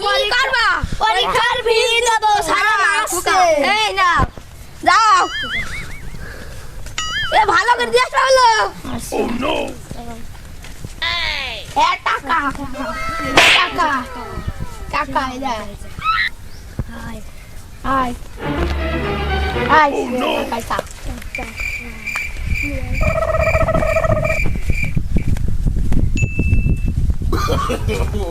কি করবা পরীক্ষার ফি দেব সারা মাসে এই নাও যাও এ ভালো করে দিয়ে আসা হলো টাকা টাকা টাকা এই আয় আয় আয় টাকা no, no, no, no. বাবা উঠকে দাঁড়ে উঠে সেই যেমন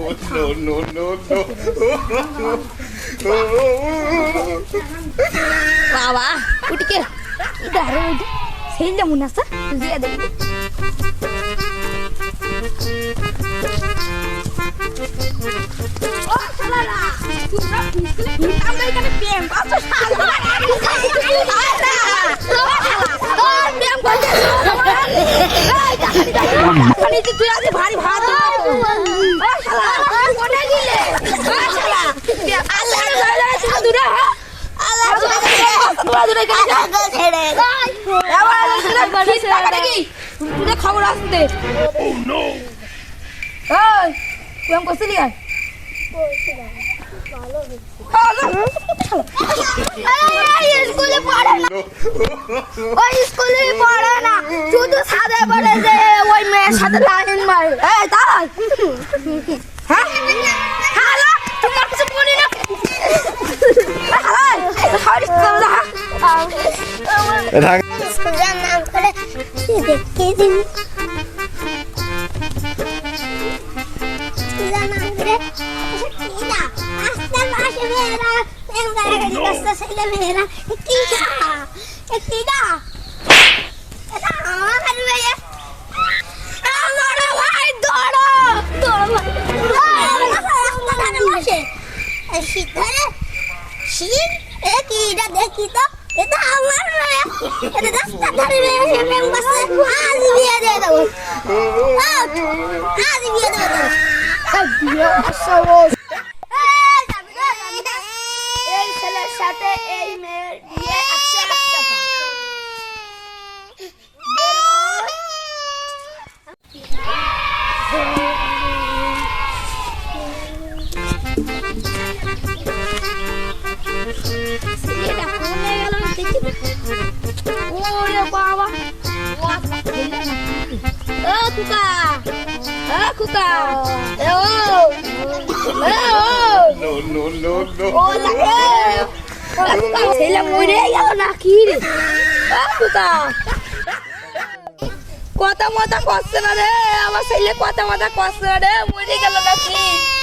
আছে দিয়ে দেবে ও শালারা তোমরা আমরা এখানে প্রেম করছ শালারা প্রেম করছ খালি তুই আজ ভারী ভাত দূরে এবার তুই খবর আসতে। করছিলি আর সাদা পড়ে যে ওই মেয়ের সাথে লাইন মারে হ্যাঁ হ্যালো তোমার কিছু বলি না হ্যাঁ স্কুলের নাম করে দেখিয়ে দিন স্কুলের নাম করে কিনা আস্তে পাশে মেয়েরা এমগাড়ি গাড়ি রাস্তা ছেলে মেয়েরা কিনা কিনা এটা আমার মেয়ে আমার ভাই দৌড়ো শীত ধরে শীত এ কিটা দেখি তো। এটা আমার মেয়ে। এটা রাস্তা ধারে মেয়ে সে প্রেম করছে আজ বিয়ে দিয়ে দেবো। আজ আজ বিয়ে দেবো না। এই ছেলের সাথে এই মেয়ের বিয়ে একশো এক টাকা। ছেলেটা Cuca! Ah, Cuca! não não não não No, no, no, no! Olha aqui! Se ele é morrer, ela naquele! Ah, Cuca! Quanta mão tá coçando, né? Ela se ele quanta mão tá coçando, né? e ela naquele!